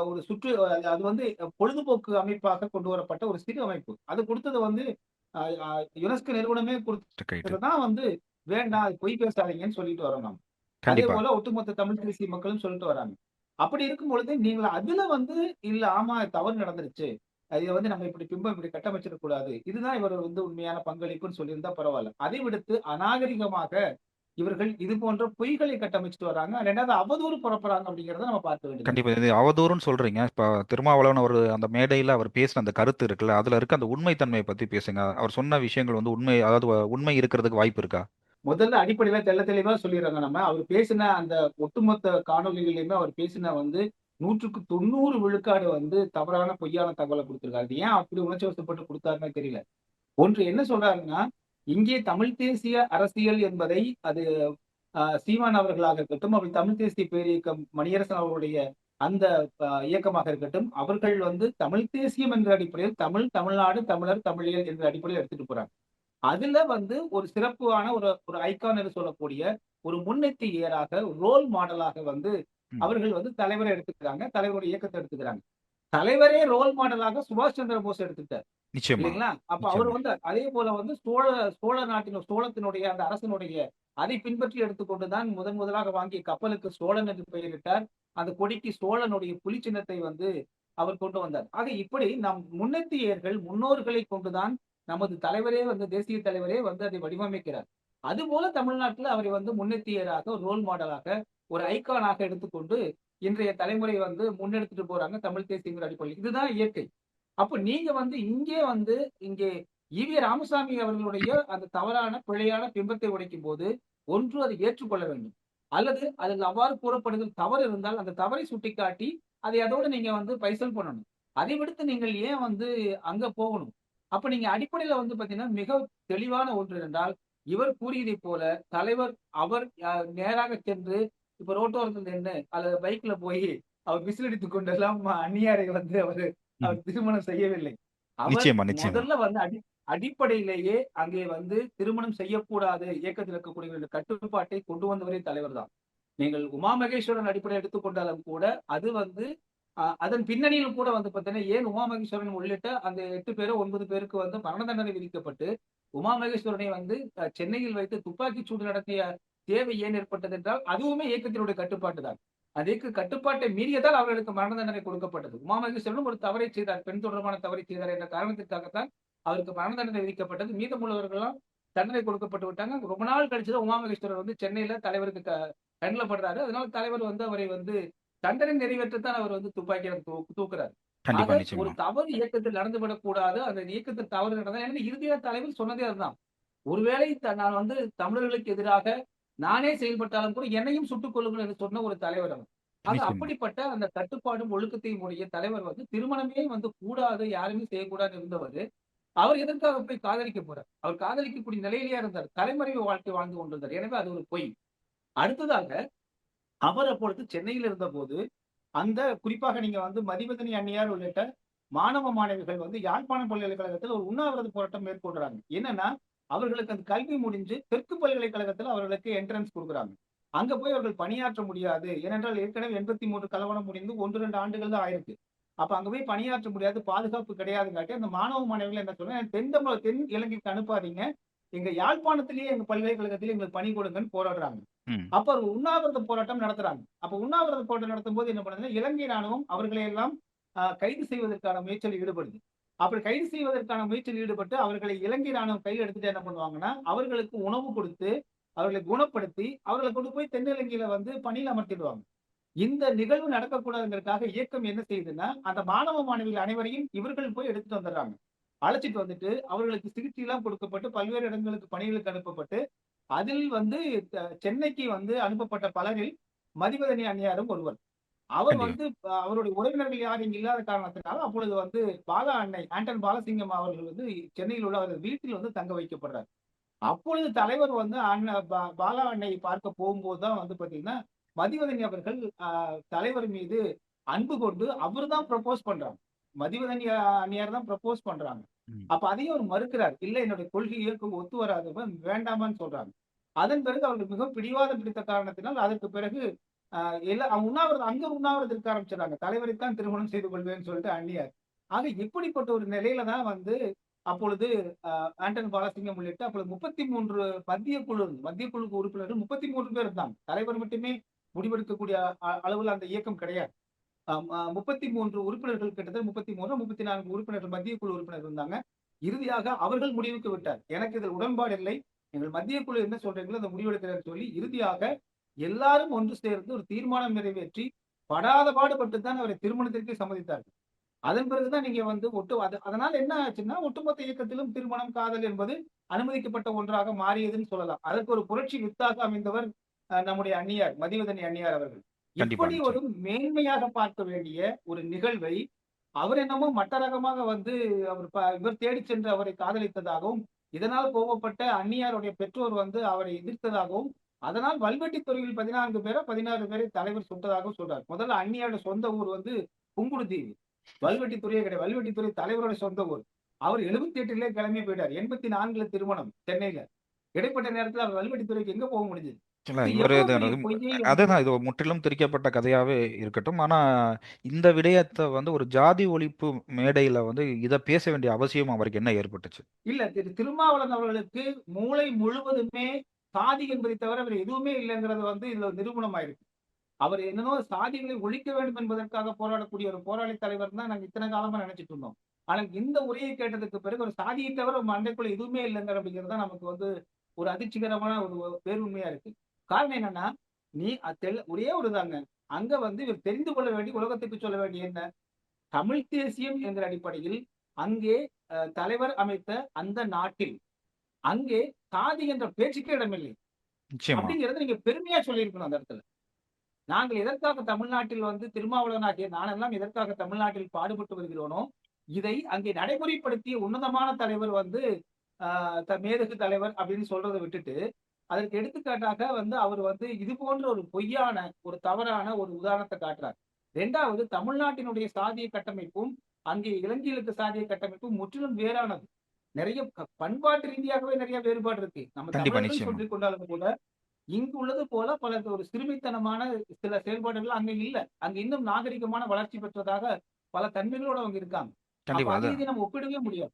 ஒரு சுற்று அது- வந்து பொழுதுபோக்கு அமைப்பாக கொண்டு வரப்பட்ட ஒரு சிறு அமைப்பு. அது கொடுத்தது வந்து யுனெஸ்கோ நிறுவனமே கொடுத்தது ரைட்டு தான் வந்து வேண்டாம் பொய் பேசாதீங்கன்னு சொல்லிட்டு வரோம் நம்ம அதே போல ஒட்டுமொத்த தமிழ் தேசிய மக்களும் சொல்லிட்டு வராங்க. அப்படி இருக்கும் பொழுது நீங்கள் அதுல வந்து இல்ல ஆமா தவறு நடந்துருச்சு. இதை வந்து நம்ம இப்படி பிம்பம் இப்படி கட்டமைச்சிடக் கூடாது. இதுதான் இவர் வந்து உண்மையான பங்களிப்புன்னு சொல்லியிருந்தா பரவாயில்ல. அதை விடுத்து அநாகரிகமாக இவர்கள் இது போன்ற பொய்களை கட்டமைச்சிட்டு வராங்க. ரெண்டாவது அவதூறு புறப்படுறாங்க அப்படிங்கறத நம்ம பார்க்க வேண்டியது. கண்டிப்பா. இது அவதூறுன்னு சொல்றீங்க. இப்ப திருமாவளவன் அவர் அந்த மேடையில அவர் பேசின அந்த கருத்து இருக்குல்ல அதுல இருக்க அந்த உண்மைத்தன்மையை பத்தி பேசுங்க. அவர் சொன்ன விஷயங்கள் வந்து உண்மை அதாவது உண்மை இருக்கிறதுக்கு வாய்ப்பு இருக்கா? முதல்ல அடிப்படையில தெள்ள தெளிவா சொல்லிடுறாங்க நம்ம. அவர் பேசின அந்த ஒட்டுமொத்த காணொலிகளையுமே அவர் பேசின வந்து நூற்றுக்கு தொண்ணூறு விழுக்காடு வந்து தவறான பொய்யான தகவலை கொடுத்துருக்காரு. ஏன் அப்படி உணர்ச்சி வசப்பட்டு கொடுத்தாருன்னு தெரியல. ஒன்று என்ன சொல்றாருன்னா இங்கே தமிழ் தேசிய அரசியல் என்பதை அது ஆஹ், சீமான் அவர்களாக இருக்கட்டும் அப்படி தமிழ் தேசிய பேரியக்கம் மணியரசன் அவர்களுடைய அந்த இயக்கமாக இருக்கட்டும் அவர்கள் வந்து தமிழ் தேசியம் என்ற அடிப்படையில் தமிழ் தமிழ்நாடு தமிழர் தமிழியல் என்ற அடிப்படையில் எடுத்துட்டு போறாங்க. அதுல வந்து ஒரு சிறப்பான ஒரு ஒரு ஐக்கான் என்று சொல்லக்கூடிய ஒரு முன்னெத்தி ஏராக ரோல் மாடலாக வந்து அவர்கள் வந்து தலைவரை எடுத்துக்கிறாங்க தலைவருடைய இயக்கத்தை எடுத்துக்கிறாங்க. தலைவரே ரோல் மாடலாக சுபாஷ் சந்திர போஸ் எடுத்துக்கிட்டார். இல்லைங்களா? அப்ப. அவர் வந்து அதே போல வந்து சோழ சோழ நாட்டின் சோழத்தினுடைய அந்த அரசனுடைய அதை பின்பற்றி எடுத்துக்கொண்டுதான் முதன் முதலாக வாங்கிய கப்பலுக்கு சோழன் என்று பெயரிட்டார். அந்த கொடிக்கு சோழனுடைய புலி சின்னத்தை வந்து அவர் கொண்டு வந்தார். ஆக இப்படி நம் முன்னெத்தியர்கள் முன்னோர்களை கொண்டுதான் நமது தலைவரே வந்து தேசிய தலைவரே வந்து அதை வடிவமைக்கிறார். அதுபோல தமிழ்நாட்டில் அவரை வந்து முன்னெத்தியராக ரோல் மாடலாக ஒரு ஐகானாக எடுத்துக்கொண்டு இன்றைய தலைமுறை வந்து முன்னெடுத்துட்டு போறாங்க தமிழ் தேசியங்கிற அடிப்படையில். இதுதான் இயற்கை. அப்போ நீங்க வந்து இங்கே வந்து இங்கே ஈவி ராமசாமி அவர்களுடைய அந்த தவறான பிழையான பிம்பத்தை உடைக்கும் போது ஒன்று அதை ஏற்றுக்கொள்ள வேண்டும். அல்லது அதில் அவ்வாறு கூறப்படுகிற தவறு இருந்தால் அந்த தவறை சுட்டிக்காட்டி அதை அதோட நீங்க வந்து பைசல் பண்ணணும். அதை விடுத்து நீங்கள் ஏன் வந்து அங்க போகணும்? அப்ப நீங்க அடிப்படையில வந்து பாத்தீங்கன்னா மிக தெளிவான ஒன்று என்றால் இவர் கூறியதை போல தலைவர் அவர் நேராக சென்று இப்ப ரோட்டோரத்தில் நின்று அல்லது பைக்ல போய் அவர் விசிலடித்துக் கொண்டெல்லாம் அந்நியாரை வந்து அவர் அவர் திருமணம் செய்யவில்லை. அவர். முதல்ல வந்து அடி அடிப்படையிலேயே அங்கே வந்து திருமணம் செய்யக்கூடாது இயக்கத்தில் இருக்கக்கூடிய கட்டுப்பாட்டை கொண்டு வந்தவரே தலைவர் தான். நீங்கள் உமா மகேஸ்வரன் அடிப்படை எடுத்துக்கொண்டாலும் கூட அது வந்து அதன் பின்னணியில் கூட வந்து பார்த்தீங்கன்னா ஏன் உமா மகேஸ்வரன் உள்ளிட்ட அந்த எட்டு பேரோ ஒன்பது பேருக்கு வந்து மரண தண்டனை விதிக்கப்பட்டு உமா மகேஸ்வரனை வந்து சென்னையில் வைத்து துப்பாக்கிச் சூடு நடத்திய தேவை ஏன் ஏற்பட்டது என்றால் அதுவுமே இயக்கத்தினுடைய கட்டுப்பாட்டு தான் அதற்கு கட்டுப்பாட்டை மீறியதால் அவர்களுக்கு மரண தண்டனை கொடுக்கப்பட்டது. உமா மகேஸ்வரனும் ஒரு தவறை செய்தார். பெண் தொடர்பான தவறை செய்தார் என்ற காரணத்திற்காகத்தான் அவருக்கு மரண தண்டனை விதிக்கப்பட்டது. மீதமுள்ளவர்கள்லாம் தண்டனை கொடுக்கப்பட்டு விட்டாங்க. ரொம்ப நாள் கழிச்சுதான் உமா மகேஸ்வரர் வந்து சென்னையில தலைவருக்கு க- கண்ணில் படுறாரு. அதனால தலைவர் வந்து அவரை வந்து தண்டனை நிறைவேற்றத்தான் அவர் வந்து துப்பாக்கியால் தூ தூக்குறாரு. ஒரு தவறு இயக்கத்தில் நடந்துவிடக் கூடாது அந்த இயக்கத்தில் தவறு நடந்தா ஏன்னா இறுதியா தலைவர் சொன்னதே அதுதான். ஒருவேளை நான் வந்து தமிழர்களுக்கு எதிராக நானே செயல்பட்டாலும் கூட என்னையும் சுட்டுக் கொள்ளுங்கள் என்று சொன்ன ஒரு தலைவர் அவர். நிச்சயமா. அப்படிப்பட்ட அந்த கட்டுப்பாடும் ஒழுக்கத்தையும் உடைய தலைவர் வந்து திருமணமே வந்து கூடாது யாருமே செய்யக்கூடாது இருந்தவர் அவர் எதற்காக போய் காதலிக்க போறார்? அவர் காதலிக்கக்கூடிய நிலையிலேயே இருந்தார். தலைமறைவு வாழ்க்கை வாழ்ந்து கொண்டிருந்தார். எனவே அது ஒரு பொய். அடுத்ததாக அவர் அப்பொழுது சென்னையில் இருந்த போது அந்த குறிப்பாக நீங்க வந்து மதிவதனி அந்நியார் உள்ளிட்ட மாணவ மாணவிகள் வந்து யாழ்ப்பாணம் பல்கலைக்கழகத்தில் ஒரு உண்ணாவிரத போராட்டம் மேற்கொள்றாங்க. என்னன்னா அவர்களுக்கு அந்த கல்வி முடிஞ்சு தெற்கு பல்கலைக்கழகத்தில் அவர்களுக்கு என்ட்ரன்ஸ் கொடுக்குறாங்க. அங்க போய் அவர்கள் பணியாற்ற முடியாது. ஏனென்றால் ஏற்கனவே எண்பத்தி மூன்று கலவரம் முடிந்து ஒன்று ரெண்டு ஆண்டுகள் தான் ஆயிருக்கு. அப்ப அங்க போய் பணியாற்ற முடியாது பாதுகாப்பு கிடையாதுங்காட்டி அந்த மாணவ மாணவிகள் என்ன சொல்றேன் தென் தமிழ் தென் இலங்கைக்கு அனுப்பாதீங்க. எங்க யாழ்ப்பாணத்திலேயே எங்க பல்கலைக்கழகத்திலேயே எங்களுக்கு பணி கொடுங்கன்னு போராடுறாங்க. அப்ப ஒரு உண்ணாவிரத போராட்டம் நடத்துறாங்க. அப்ப உண்ணாவிரத போராட்டம் நடத்தும் போது என்ன பண்ணுதுன்னா இலங்கை ராணுவம் அவர்களை எல்லாம் கைது செய்வதற்கான முயற்சியில் ஈடுபடுது. அப்படி கைது செய்வதற்கான முயற்சியில் ஈடுபட்டு அவர்களை இலங்கை ராணுவம் கையில் எடுத்துட்டு என்ன பண்ணுவாங்கன்னா அவர்களுக்கு உணவு கொடுத்து அவர்களை குணப்படுத்தி அவர்களை கொண்டு போய் தென்னிலங்கையில வந்து பணியில் அமர்த்திடுவாங்க. இந்த நிகழ்வு நடக்கக்கூடாதுங்கிறதுக்காக இயக்கம் என்ன செய்யுதுன்னா அந்த மாணவ மாணவிகள் அனைவரையும் இவர்கள் போய் எடுத்துட்டு வந்துடுறாங்க. அழைச்சிட்டு வந்துட்டு அவர்களுக்கு சிகிச்சை எல்லாம் கொடுக்கப்பட்டு பல்வேறு இடங்களுக்கு பணிகளுக்கு அனுப்பப்பட்டு அதில் வந்து சென்னைக்கு வந்து அனுப்பப்பட்ட பலரில் மதிவதனி அந்நியாரும் ஒருவர். அவர். வந்து அவருடைய உறவினர்கள் யாரும் இல்லாத காரணத்தினால அப்பொழுது வந்து பாலா அன்னை ஆண்டன் பாலசிங்கம் அவர்கள் வந்து சென்னையில் உள்ள அவரது வீட்டில் வந்து தங்க வைக்கப்படுறார். அப்பொழுது தலைவர் வந்து அண்ணா பா- பாலா அன்னை பார்க்க போகும்போது தான் வந்து பாத்தீங்கன்னா மதிவதனி அவர்கள் தலைவர் மீது அன்பு கொண்டு அவர் தான் ப்ரப்போஸ் பண்றாங்க. மதிவதனி அந்நியார் தான் ப்ரப்போஸ் பண்றாங்க. அப்ப அதையும் அவர் மறுக்கிறார். இல்ல என்னுடைய கொள்கை இயக்கம் ஒத்து வராது வேண்டாமான்னு சொல்றாங்க. அதன் பிறகு அவர்கள் மிகவும் பிடிவாதம் பிடித்த காரணத்தினால் அதற்கு பிறகு எல்லா அவங்க உண்ணாவிரதம் அங்க உண்ணாவிரதம் இருக்க ஆரம்பிச்சிடறாங்க. தலைவரை தான் திருமணம் செய்து கொள்வேன்னு சொல்லிட்டு அண்ணியார். ஆக இப்படிப்பட்ட ஒரு நிலையில தான் வந்து அப்பொழுது ஆண்டன் பாலசிங்கம் உள்ளிட்ட அப்பொழுது முப்பத்தி மூன்று மத்திய குழு மத்திய குழுக்கு உறுப்பினர்கள் முப்பத்தி மூன்று பேர் இருந்தாங்க. தலைவர் மட்டுமே முடிவெடுக்கக்கூடிய அ- அளவுல அந்த இயக்கம் கிடையாது. முப்பத்தி மூன்று உறுப்பினர்கள் கிட்டத்தட்ட முப்பத்தி மூணு முப்பத்தி நான்கு உறுப்பினர்கள் மத்திய குழு உறுப்பினர் இருந்தாங்க. இறுதியாக அவர்கள் முடிவுக்கு விட்டார். எனக்கு இதில் உடன்பாடு இல்லை. எங்கள் மத்திய குழு என்ன சொல்றீங்களோ அந்த முடிவெடுக்கிறார் சொல்லி இறுதியாக எல்லாரும் ஒன்று சேர்ந்து ஒரு தீர்மானம் நிறைவேற்றி படாத பாடுபட்டு தான் அவரை திருமணத்திற்கு சம்மதித்தார்கள். அதன் பிறகுதான் நீங்க வந்து ஒட்டு அது அதனால என்ன ஆச்சுன்னா ஒட்டுமொத்த இயக்கத்திலும் திருமணம் காதல் என்பது அனுமதிக்கப்பட்ட ஒன்றாக மாறியதுன்னு சொல்லலாம். அதற்கு ஒரு புரட்சி வித்தாக அமைந்தவர் நம்முடைய அந்நியார் மதிவதனி அந்நியார் அவர்கள். இப்படி ஒரு மேன்மையாக பார்க்க வேண்டிய ஒரு நிகழ்வை அவர் என்னமோ மட்ட ரகமாக வந்து அவர் இவர் தேடி சென்று அவரை காதலித்ததாகவும் இதனால் கோபப்பட்ட அந்நியாருடைய பெற்றோர் வந்து அவரை எதிர்த்ததாகவும் அதனால் வல்வெட்டி துறையில் பதினான்கு பேரை பதினாறு பேரை தலைவர் சுட்டதாகவும் சொல்றார். முதல்ல அந்நியாரோட சொந்த ஊர் வந்து புங்குடுதீவு. வல்வெட்டி துறையே கிடையாது. வல்வெட்டி துறை தலைவரோட சொந்த ஊர். அவர் எழுபத்தி எட்டுல கிளம்பி போயிட்டார். எண்பத்தி நான்குல திருமணம் சென்னையில. இடைப்பட்ட நேரத்துல அவர் வல்வெட்டி துறைக்கு எங்க போக முடிஞ்சது? அதுதான். இது முற்றிலும் திரிக்கப்பட்ட கதையாவே இருக்கட்டும். ஆனா இந்த விடயத்தை வந்து ஒரு ஜாதி ஒழிப்பு மேடையில வந்து இதை பேச வேண்டிய அவசியம் அவருக்கு என்ன ஏற்பட்டுச்சு? இல்ல திரு திருமாவளவன் அவர்களுக்கு மூளை முழுவதுமே சாதி என்பதை தவிர அவர் எதுவுமே இல்லைங்கிறது வந்து இதுல நிரூபணம் ஆயிருக்கு அவர் என்னன்னோ சாதிகளை ஒழிக்க வேண்டும் என்பதற்காக போராடக்கூடிய ஒரு போராளி தலைவர் தான் நாங்க இத்தனை காலமா நினைச்சிட்டு இருந்தோம். ஆனால் இந்த உரையை கேட்டதுக்கு பிறகு ஒரு சாதியை தவிர மண்டைக்குள்ள எதுவுமே இல்லைங்கிற அப்படிங்கிறது தான் நமக்கு வந்து ஒரு அதிர்ச்சிகரமான ஒரு பேருண்மையா இருக்கு. காரணம் என்னன்னா நீ ஒரே ஒரு தாங்க. அங்க வந்து இவர் தெரிந்து கொள்ள வேண்டிய உலகத்துக்கு சொல்ல வேண்டிய என்ன? தமிழ் தேசியம் என்கிற அடிப்படையில் அங்கே அஹ், தலைவர் அமைத்த அந்த நாட்டில் அங்கே சாதி என்ற பேச்சுக்கே இடமில்லை. அப்படிங்கறத நீங்க பெருமையா சொல்லியிருக்கணும் அந்த இடத்துல. நாங்கள் எதற்காக தமிழ்நாட்டில் வந்து திருமாவளவனாகிய நானெல்லாம் எதற்காக தமிழ்நாட்டில் பாடுபட்டு வருகிறோனோ இதை அங்கே நடைமுறைப்படுத்திய உன்னதமான தலைவர் வந்து மேதகு தலைவர் அப்படின்னு சொல்றதை விட்டுட்டு அதற்கு எடுத்துக்காட்டாக வந்து அவர் வந்து இது போன்ற ஒரு பொய்யான ஒரு தவறான ஒரு உதாரணத்தை காட்டுறார். ரெண்டாவது தமிழ்நாட்டினுடைய சாதிய கட்டமைப்பும் அங்கே இலங்கையிலுக்கு சாதிய கட்டமைப்பும் முற்றிலும் வேறானது. நிறைய பண்பாட்டு ரீதியாகவே நிறைய வேறுபாடு இருக்கு. நம்ம தமிழர்கள். சொல்லிக் கொண்டாலும் கூட இங்கு உள்ளது போல பல ஒரு சிறுமித்தனமான சில செயல்பாடுகள் அங்க இல்ல. அங்க இன்னும் நாகரிகமான வளர்ச்சி பெற்றதாக பல தன்மைகளோட அவங்க இருக்காங்க. நம்ம ஒப்பிடவே முடியாது.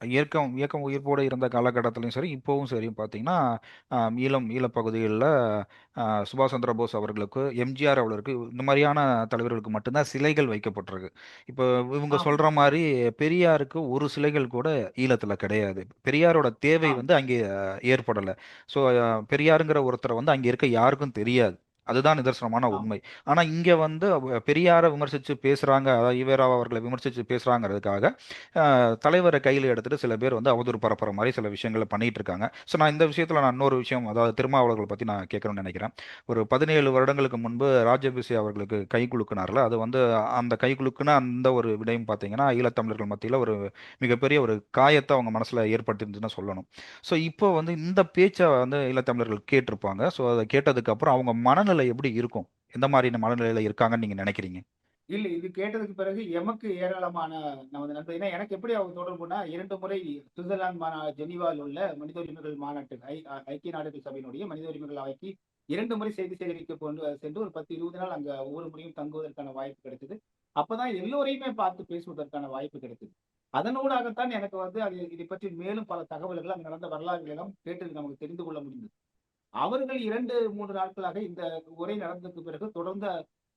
இயக்கம் இயக்கம் உயிர்ப்போடு இருந்த காலகட்டத்திலையும் சரி இப்போவும் சரி பார்த்தீங்கன்னா ஈழம் ஈழப்பகுதிகளில் சுபாஷ் சந்திர போஸ் அவர்களுக்கு எம்ஜிஆர் அவர்களுக்கு இந்த மாதிரியான தலைவர்களுக்கு மட்டும்தான் சிலைகள் வைக்கப்பட்டிருக்கு இப்போ இவங்க. சொல்ற மாதிரி பெரியாருக்கு ஒரு சிலைகள் கூட ஈழத்தில் கிடையாது பெரியாரோட தேவை. வந்து அங்கே ஏற்படலை ஸோ பெரியாருங்கிற ஒருத்தரை வந்து அங்கே இருக்க யாருக்கும் தெரியாது அதுதான் நிதர்சனமான. உண்மை. ஆனா இங்க வந்து பெரியாரை விமர்சிச்சு பேசுறாங்க அதாவது ஈவேரா அவர்களை விமர்சிச்சு பேசுறாங்கிறதுக்காக தலைவரை கையில் எடுத்துட்டு சில பேர் வந்து அவதூறு பரப்புற மாதிரி சில விஷயங்களை பண்ணிட்டு இருக்காங்க. ஸோ நான் இந்த விஷயத்துல நான் இன்னொரு விஷயம் அதாவது திருமாவளவர்கள் பத்தி நான் கேட்கணும்னு நினைக்கிறேன். ஒரு பதினேழு வருடங்களுக்கு முன்பு ராஜபிசி அவர்களுக்கு கை குலுக்குனார்ல அது வந்து அந்த கை குலுக்குன அந்த ஒரு விடயம் பார்த்தீங்கன்னா ஈழத்தமிழர்கள் மத்தியில் ஒரு மிகப்பெரிய ஒரு காயத்தை அவங்க மனசுல ஏற்படுத்திருந்துச்சுன்னு சொல்லணும். ஸோ இப்போ வந்து இந்த பேச்சை வந்து ஈழத்தமிழர்கள் கேட்டிருப்பாங்க. ஸோ அதை கேட்டதுக்கு அப்புறம் அவங்க மனநிலை எப்படி இருக்கும்? எந்த மாதிரியான மனநிலையில இருக்காங்கன்னு நீங்க நினைக்கிறீங்க? இல்ல இது கேட்டதுக்கு பிறகு எமக்கு ஏராளமான நமது நண்பர் ஏன்னா எனக்கு எப்படி அவங்க தொடர்புனா இரண்டு முறை சுவிட்சர்லாந்து மாநா ஜெனீவாவில் உள்ள மனித உரிமைகள் மாநாட்டு ஐ ஐக்கிய நாடுகள் சபையினுடைய மனித உரிமைகள் அவைக்கு இரண்டு முறை செய்தி சேகரிக்க கொண்டு சென்று ஒரு பத்து இருபது நாள் அங்க ஒவ்வொரு முறையும் தங்குவதற்கான வாய்ப்பு கிடைத்தது. அப்பதான் எல்லோரையுமே பார்த்து பேசுவதற்கான வாய்ப்பு கிடைத்தது. அதனூடாகத்தான் எனக்கு வந்து அது இதை பற்றி மேலும் பல தகவல்கள் அங்க நடந்த வரலாறுகள் எல்லாம் கேட்டு நமக்கு தெரிந்து கொள்ள முடிந்தது. அவர்கள் இரண்டு மூன்று நாட்களாக இந்த உரை நடந்ததுக்கு பிறகு தொடர்ந்த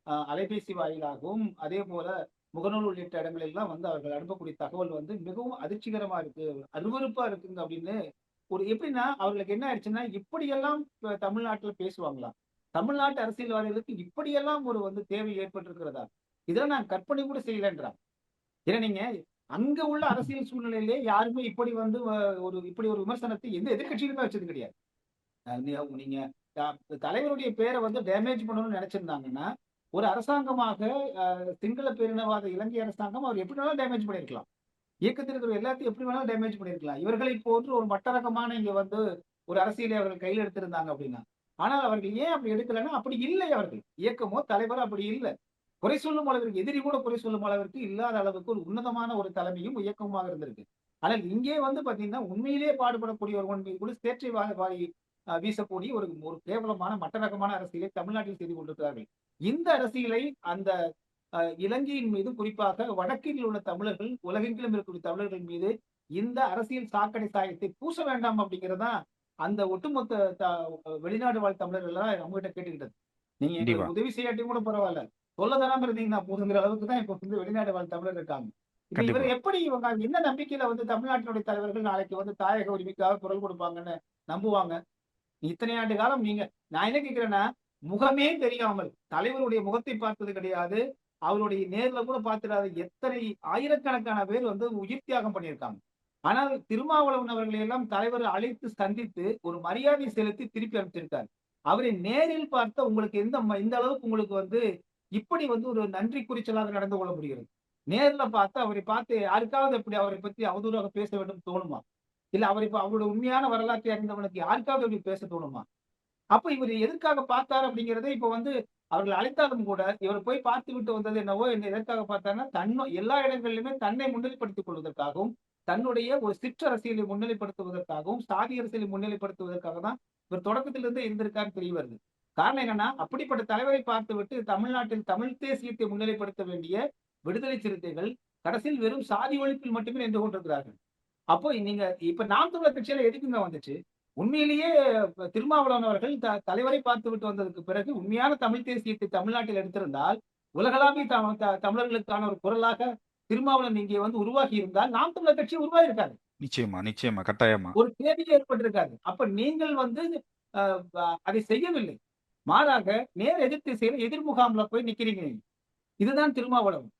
அஹ், அலைபேசி வாயிலாகவும் அதே போல முகநூல் உள்ளிட்ட இடங்களெல்லாம் வந்து அவர்கள் அனுப்பக்கூடிய தகவல் வந்து மிகவும் அதிர்ச்சிகரமா இருக்கு அருவருப்பா இருக்குங்க அப்படின்னு ஒரு எப்படின்னா அவர்களுக்கு என்ன ஆயிடுச்சுன்னா இப்படியெல்லாம் தமிழ்நாட்டுல பேசுவாங்களா தமிழ்நாட்டு அரசியல்வாதிகளுக்கு இப்படியெல்லாம் ஒரு வந்து தேவை ஏற்பட்டிருக்கிறதா? இதெல்லாம் நான் கற்பனை கூட செய்யலன்றான். ஏன்னா நீங்க அங்க உள்ள அரசியல் சூழ்நிலையிலே யாருமே இப்படி வந்து ஒரு இப்படி ஒரு விமர்சனத்தை எந்த எதிர்கட்சியிலுமே வச்சது கிடையாது. நீங்க தலைவருடைய பேரை வந்து டேமேஜ் பண்ணணும்னு நினைச்சிருந்தாங்கன்னா ஒரு அரசாங்கமாக சிங்கள பேரினவாத இலங்கை அரசாங்கம் அவர் எப்படி வேணாலும் டேமேஜ் பண்ணிருக்கலாம் இயக்கத்தில் இருக்கிற எல்லாத்தையும் எப்படி வேணாலும் டேமேஜ் பண்ணிருக்கலாம் இவர்களை போன்று ஒரு மட்டரகமான இங்க வந்து ஒரு அரசியலை அவர்கள் கையில் எடுத்திருந்தாங்க அப்படின்னா. ஆனால் அவர்கள் ஏன் அப்படி எடுக்கலன்னா அப்படி இல்லை அவர்கள். இயக்கமோ தலைவரோ அப்படி இல்லை. குறை சொல்லும் அளவிற்கு எதிரி கூட குறை சொல்லும் அளவிற்கு இல்லாத அளவுக்கு ஒரு உன்னதமான ஒரு தலைமையும் இயக்கமாக இருந்திருக்கு. ஆனால் இங்கே வந்து பாத்தீங்கன்னா உண்மையிலேயே பாடுபடக்கூடிய ஒரு மீது கூட சேற்றை வா- வீசக்கூடிய ஒரு ஒரு கேவலமான மட்டரகமான அரசியலை தமிழ்நாட்டில் செய்து கொண்டிருக்கிறார்கள். இந்த அரசியலை அந்த இலங்கையின் மீது குறிப்பாக வடக்கில் உள்ள தமிழர்கள் உலகெங்கிலும் இருக்கக்கூடிய தமிழர்கள் மீது இந்த அரசியல் சாக்கடை சாயத்தை பூச வேண்டாம் அப்படிங்கறதா அந்த ஒட்டுமொத்த வெளிநாடு வாழ் தமிழர்கள் எல்லாம் நம்ம கிட்ட கேட்டுக்கிட்டது. நீங்க உதவி செய்யாட்டியும் கூட பரவாயில்ல. சொல்ல தராம இருந்தீங்கன்னா போதுங்கிற அளவுக்கு தான் இப்ப வந்து வெளிநாடு வாழ் தமிழர் இருக்காங்க. இவர் எப்படி இவங்க என்ன நம்பிக்கையில வந்து தமிழ்நாட்டினுடைய தலைவர்கள் நாளைக்கு வந்து தாயக உரிமைக்காக குரல் கொடுப்பாங்கன்னு நம்புவாங்க? இத்தனை ஆண்டு காலம் நீங்க நான் என்ன கேட்கிறேன்னா முகமே தெரியாமல் தலைவருடைய முகத்தை பார்த்தது கிடையாது அவருடைய நேர்ல கூட பார்த்துடாத எத்தனை ஆயிரக்கணக்கான பேர் வந்து உயிர் தியாகம் பண்ணியிருக்காங்க. ஆனால் திருமாவளவன் அவர்களை எல்லாம் தலைவர் அழைத்து சந்தித்து ஒரு மரியாதை செலுத்தி திருப்பி அனுப்பிச்சிருக்காரு. அவரை நேரில் பார்த்த உங்களுக்கு எந்த இந்த அளவுக்கு உங்களுக்கு வந்து இப்படி வந்து ஒரு நன்றி குறிச்சலாக நடந்து கொள்ள முடிகிறது? நேர்ல பார்த்து அவரை பார்த்து யாருக்காவது இப்படி அவரை பற்றி அவதூறாக பேச வேண்டும் தோணுமா? இல்ல அவர் இப்ப அவரோட உண்மையான வரலாற்றை அறிந்தவனுக்கு யாருக்காவது இப்படி பேச தோணுமா? அப்ப இவர் எதற்காக பார்த்தார் அப்படிங்கறதை இப்ப வந்து அவர்கள் அழைத்தாலும் கூட இவர் போய் பார்த்து விட்டு வந்தது என்னவோ என்ன எதற்காக பார்த்தாருன்னா தன்னோ எல்லா இடங்களிலுமே தன்னை முன்னிலைப்படுத்திக் கொள்வதற்காகவும் தன்னுடைய ஒரு சிற்றரசியலை முன்னிலைப்படுத்துவதற்காகவும் சாதி அரசியலை முன்னிலைப்படுத்துவதற்காக தான் இவர் தொடக்கத்திலிருந்தே இருந்திருக்காருன்னு தெரிய வருது. காரணம் என்னன்னா அப்படிப்பட்ட தலைவரை பார்த்து விட்டு தமிழ்நாட்டில் தமிழ் தேசியத்தை முன்னிலைப்படுத்த வேண்டிய விடுதலை சிறுத்தைகள் கடைசியில் வெறும் சாதி ஒழிப்பில் மட்டுமே நின்று கொண்டிருக்கிறார்கள். அப்போ நீங்க இப்ப நாம் தமிழர் கட்சியில எதுக்குங்க வந்துச்சு? உண்மையிலேயே திருமாவளவன் அவர்கள் த- தலைவரை பார்த்து விட்டு வந்ததுக்கு பிறகு உண்மையான தமிழ் தேசியத்தை தமிழ்நாட்டில் எடுத்திருந்தால் உலகளாவிய தமிழர்களுக்கான ஒரு குரலாக திருமாவளவன் இங்கே வந்து உருவாகி இருந்தால் நாம் தமிழர் கட்சி உருவாகி இருக்காது நிச்சயமா நிச்சயமா கட்டாயமா. ஒரு தேவை ஏற்பட்டிருக்காது. அப்ப நீங்கள் வந்து அதை செய்யவில்லை. மாறாக நேர் எதிர் திசையில எதிர் முகாம்ல போய் நிக்கிறீங்க. இதுதான் திருமாவளவன்.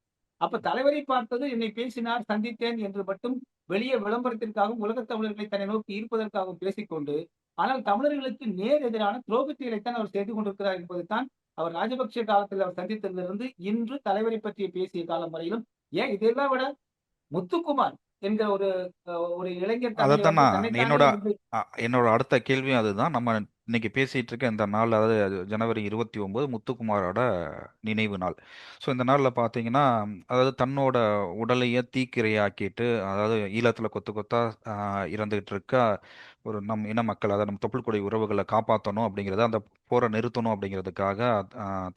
அப்ப தலைவரை பார்த்தது என்னை பேசினார் சந்தித்தேன் என்று மட்டும் வெளியே விளம்பரத்திற்காகவும் உலகத் தமிழர்களை தன்னை நோக்கி ஈர்ப்பதற்காகவும் பேசிக்கொண்டு ஆனால் தமிழர்களுக்கு நேர் எதிரான துரோகத்திலைத்தான் அவர் செய்து கொண்டிருக்கிறார் என்பதுதான் அவர் ராஜபக்சே காலத்தில் அவர் சந்தித்ததிலிருந்து இன்று தலைவரை பற்றி பேசிய காலம் வரையிலும். ஏன் இதெல்லாம் விட முத்துக்குமார் என்கிற ஒரு ஒரு இளைஞர் என்னோட என்னோட அடுத்த கேள்வியும் அதுதான். நம்ம இன்னைக்கு பேசிட்டு இருக்க இந்த நாள் அதாவது ஜனவரி இருபத்தி ஒன்பது முத்துக்குமாரோட நினைவு நாள். ஸோ இந்த நாளில் பார்த்தீங்கன்னா அதாவது தன்னோட உடலையே தீக்கிரையாக்கிட்டு அதாவது ஈழத்தில் கொத்து கொத்தா இறந்துகிட்டு இருக்க ஒரு நம் இன மக்கள் அதாவது நம்ம தொப்புள்கொடி உறவுகளை காப்பாற்றணும் அப்படிங்கிறத அந்த போரை நிறுத்தணும் அப்படிங்கிறதுக்காக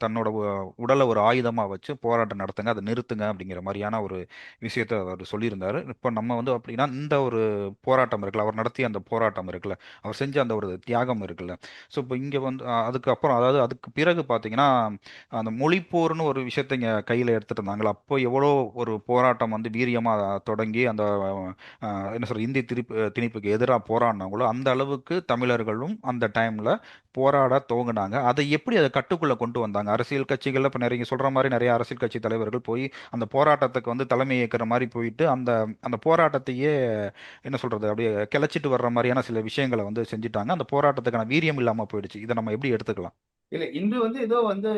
தன்னோட உ- உடலை ஒரு ஆயுதமாக வச்சு போராட்டம் நடத்துங்க அதை நிறுத்துங்க அப்படிங்கிற மாதிரியான ஒரு விஷயத்த அவர் சொல்லியிருந்தார். இப்போ நம்ம வந்து அப்படின்னா இந்த ஒரு போராட்டம் இருக்குல்ல அவர் நடத்திய அந்த போராட்டம் இருக்குல்ல அவர் செஞ்ச அந்த ஒரு தியாகம் இருக்குல்ல. ஸோ இப்போ இங்கே வந்து அதுக்கப்புறம் அதாவது அதுக்கு பிறகு பார்த்தீங்கன்னா அந்த மொழிப்போர்னு ஒரு விஷயத்தை இங்கே கையில் எடுத்துகிட்டு இருந்தாங்களா அப்போ எவ்வளோ ஒரு போராட்டம் வந்து வீரியமாக தொடங்கி அந்த என்ன சொல்ற இந்தி திணிப்பு திணிப்புக்கு எதிராக போராடினாங்களோ அந்த அளவுக்கு தமிழர்களும் அந்த டைமில் போராட துவங்கினாங்க. அதை எப்படி அதை கட்டுக்குள்ளே கொண்டு வந்தாங்க? அரசியல் கட்சிகளில் இப்போ நிறைய சொல்கிற மாதிரி நிறைய அரசியல் கட்சி தலைவர்கள் போய் அந்த போராட்டத்துக்கு வந்து தலைமை ஏற்கிற மாதிரி போயிட்டு அந்த அந்த போராட்டத்தையே என்ன சொல்கிறது அப்படியே கிளச்சிட்டு வர்ற மாதிரியான சில விஷயங்களை வந்து செஞ்சுட்டாங்க. அந்த போராட்டத்துக்கான வீரியம் இல்லாமல் போயிடுச்சு. இதை நம்ம எப்படி எடுத்துக்கலாம்? இல்லை இன்று வந்து ஏதோ வந்து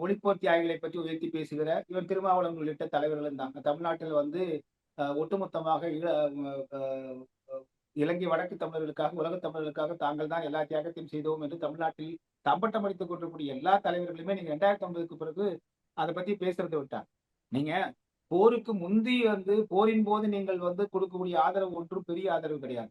மொழிப்போர் தியாகிகளை பற்றி உயர்த்தி பேசுகிற இவன் திருமாவளவன் உள்ளிட்ட தலைவர்களும் தான். தமிழ்நாட்டில் வந்து ஒட்டுமொத்தமாக இலங்கை வடக்கு தமிழர்களுக்காக உலக தமிழர்களுக்காக தாங்கள் தான் எல்லா தியாகத்தையும் செய்தோம் என்று தமிழ்நாட்டில் தம்பட்டம் அடித்துக் கொண்டிருக்கூடிய எல்லா தலைவர்களுமே நீங்க ரெண்டாயிரத்தி ஒன்பதுக்கு பிறகு அதை பத்தி பேசுறதை விட்டார் நீங்க போருக்கு முந்தி வந்து போரின் போது நீங்கள் வந்து கொடுக்கக்கூடிய ஆதரவு ஒன்றும் பெரிய ஆதரவு கிடையாது.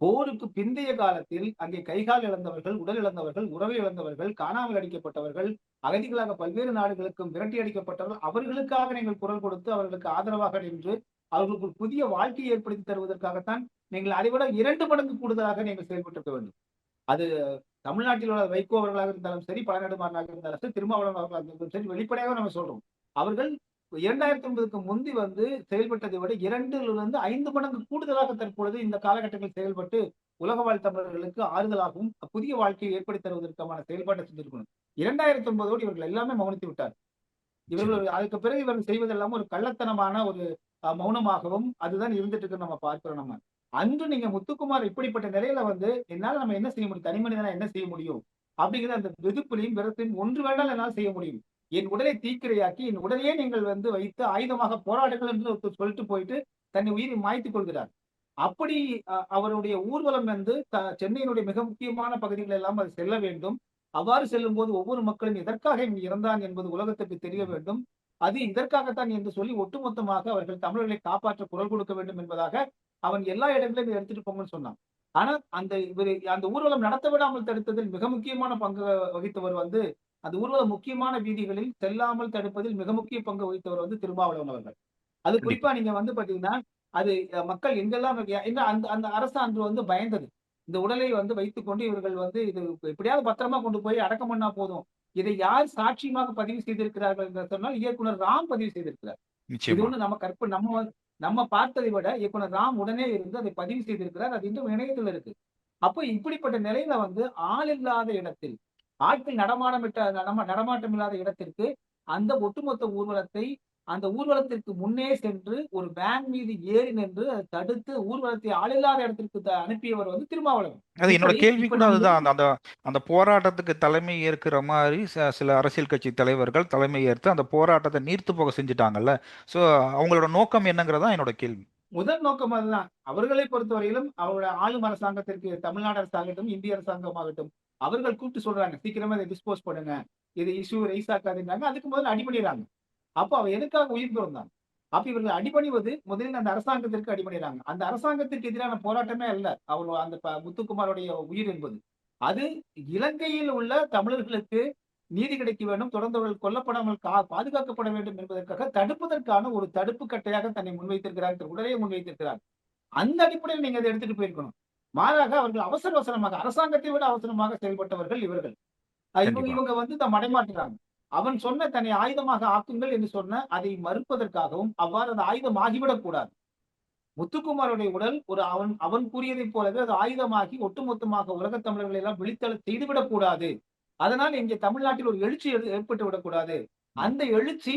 போருக்கு பிந்தைய காலத்தில் அங்கே கைகால் இழந்தவர்கள் உடல் இழந்தவர்கள் உறவை இழந்தவர்கள் காணாமல் அடிக்கப்பட்டவர்கள் அகதிகளாக பல்வேறு நாடுகளுக்கும் விரட்டி அடிக்கப்பட்டவர்கள் அவர்களுக்காக நீங்கள் குரல் கொடுத்து அவர்களுக்கு ஆதரவாக நின்று அவர்களுக்கு ஒரு புதிய வாழ்க்கையை ஏற்படுத்தி தருவதற்காகத்தான் நீங்கள் அதை விட இரண்டு மடங்கு கூடுதலாக நீங்கள் செயல்பட்டிருக்க வேண்டும். அது தமிழ்நாட்டில் உள்ள வைகோ அவர்களாக இருந்தாலும் சரி பழநெடுமாறனாக இருந்தாலும் சரி திருமாவளவன் அவர்களாக இருந்தாலும் சரி வெளிப்படையாக நம்ம சொல்றோம். அவர்கள் இரண்டாயிரத்தி ஒன்பதுக்கு முந்தி வந்து செயல்பட்டதை விட இரண்டிலிருந்து ஐந்து மடங்கு கூடுதலாக தற்பொழுது இந்த காலகட்டத்தில் செயல்பட்டு உலக வாழ் தமிழர்களுக்கு ஆறுதலாகவும் புதிய வாழ்க்கையை ஏற்படுத்தி தருவதற்கான செயல்பாட்டை செஞ்சிருக்கணும். இரண்டாயிரத்தி ஒன்பதோடு இவர்கள் எல்லாமே மௌனித்து விட்டார் இவர்கள் அதுக்கு பிறகு இவர்கள் செய்வதெல்லாம் ஒரு கள்ளத்தனமான ஒரு மௌனமாகவும் அதுதான் இருந்துட்டு இருக்கு நம்ம பார்க்கிறோம் நம்ம. அன்று நீங்க முத்துக்குமார் இப்படிப்பட்ட நிலையில வந்து என்னால நம்ம என்ன செய்ய முடியும்? தனி மனிதனா என்ன செய்ய முடியும்? அப்படிங்கிற அந்த வெதுப்புலையும் விரத்தையும் ஒன்று வேண்டாம் என்னால் செய்ய முடியும். என் உடலை தீக்கிரையாக்கி என் உடலையே நீங்கள் வந்து வைத்து ஆயுதமாக போராடுங்கள் என்று ஒருத்தர் சொல்லிட்டு போயிட்டு தன்னை உயிரை மாய்த்துக் கொள்கிறார். அப்படி அஹ், அவருடைய ஊர்வலம் வந்து சென்னையினுடைய மிக முக்கியமான பகுதிகள் எல்லாம் அது செல்ல வேண்டும். அவ்வாறு செல்லும் போது ஒவ்வொரு மக்களும் எதற்காக இவன் இறந்தான் என்பது உலகத்துக்கு தெரிய வேண்டும். அது இதற்காகத்தான் என்று சொல்லி ஒட்டுமொத்தமாக அவர்கள் தமிழர்களை காப்பாற்ற குரல் கொடுக்க வேண்டும் என்பதாக அவன் எல்லா இடங்களிலும் எடுத்துட்டு போங்கன்னு சொன்னான். ஆனா அந்த இவர் அந்த ஊர்வலம் நடத்த விடாமல் தடுத்ததில் மிக முக்கியமான பங்கு வகித்தவர் வந்து அந்த ஊர்வலம் முக்கியமான வீதிகளில் செல்லாமல் தடுப்பதில் மிக முக்கிய பங்கு வகித்தவர் வந்து திருமாவளவன் அவர்கள். அது குறிப்பா நீங்க வந்து பாத்தீங்கன்னா அது மக்கள் எங்கெல்லாம் ஏன்னா அந்த அந்த அரசு அன்று வந்து பயந்தது. இந்த உடலை வந்து வைத்துக்கொண்டு இவர்கள் வந்து இது எப்படியாவது பத்திரமா கொண்டு போய் அடக்கம் பண்ணா போதும். இதை யார் சாட்சியமாக பதிவு செய்திருக்கிறார்கள் என்று சொன்னால் இயக்குனர் ராம் பதிவு செய்திருக்கிறார். இது ஒண்ணு நம்ம கற்ப நம்ம நம்ம பார்த்ததை விட இயக்குனர் ராம் உடனே இருந்து அதை பதிவு செய்திருக்கிறார். அது இன்னும் இணையத்தில் இருக்கு. அப்போ இப்படிப்பட்ட நிலையில வந்து ஆள் இல்லாத இடத்தில் ஆட்கள் நடமாடமிட்ட நடமா நடமாட்டம் இல்லாத இடத்திற்கு அந்த ஒட்டுமொத்த ஊர்வலத்தை அந்த ஊர்வலத்திற்கு முன்னே சென்று ஒரு வேன் மீது ஏறி நின்று அதை தடுத்து ஊர்வலத்தை ஆளில்லாத இடத்திற்கு அனுப்பியவர் வந்து திருமாவளவன். அது என்னோட கேள்வி கூட அதுதான். அந்த அந்த போராட்டத்துக்கு தலைமை ஏற்கிற மாதிரி ச- சில அரசியல் கட்சி தலைவர்கள் தலைமை ஏற்று அந்த போராட்டத்தை நீர்த்து போக செஞ்சுட்டாங்கல்ல. ஸோ அவங்களோட நோக்கம் என்னங்கிறதா என்னோட கேள்வி. முதல் நோக்கம் அதுதான். அவர்களை பொறுத்தவரையிலும் அவருடைய ஆளும் அரசாங்கத்திற்கு தமிழ்நாடு அரசாகட்டும் இந்திய அரசாங்கமாகட்டும் அவர்கள் கூப்பிட்டு சொல்றாங்க சீக்கிரமா இதை டிஸ்போஸ் பண்ணுங்க. இது இஷ்யூ ரைஸ் ஆக்காதுன்றாங்க அதுக்கு முதல்ல அடிபணிறாங்க. அப்போ அவ எதுக்காக உயிர் பிறந்தாங்க அப்ப இவர்கள் அடிபணிவது முதலில் அந்த அரசாங்கத்திற்கு அடிபணிறாங்க அந்த அரசாங்கத்திற்கு எதிரான போராட்டமே அல்ல. அவர் அந்த முத்துக்குமாருடைய உயிர் என்பது. அது இலங்கையில் உள்ள தமிழர்களுக்கு நீதி கிடைக்க வேண்டும் தொடர்ந்து அவர்கள் கொல்லப்படாமல் கா பாதுகாக்கப்பட வேண்டும் என்பதற்காக தடுப்பதற்கான ஒரு தடுப்பு கட்டையாக தன்னை முன்வைத்திருக்கிறார் திரு உடலே முன்வைத்திருக்கிறார். அந்த அடிப்படையில் நீங்க அதை எடுத்துட்டு போயிருக்கணும். மாறாக அவர்கள் அவசர அவசரமாக அரசாங்கத்தை விட அவசரமாக செயல்பட்டவர்கள் இவர்கள். இவங்க வந்து த- மடைமாற்றுறாங்க அவன் சொன்ன தன்னை ஆயுதமாக ஆக்குங்கள் என்று சொன்ன அதை மறுப்பதற்காகவும் அவ்வாறு அது ஆயுதம் ஆகிவிடக் கூடாது. முத்துக்குமாருடைய உடல் ஒரு அவன் அவன் கூறியதைப் போலவே அது ஆயுதமாகி ஒட்டுமொத்தமாக உலகத் தமிழர்களை எல்லாம் விழித்தள செய்துவிடக் கூடாது. அதனால் இங்கே தமிழ்நாட்டில் ஒரு எழுச்சி ஏற்பட்டு விடக்கூடாது அந்த எழுச்சி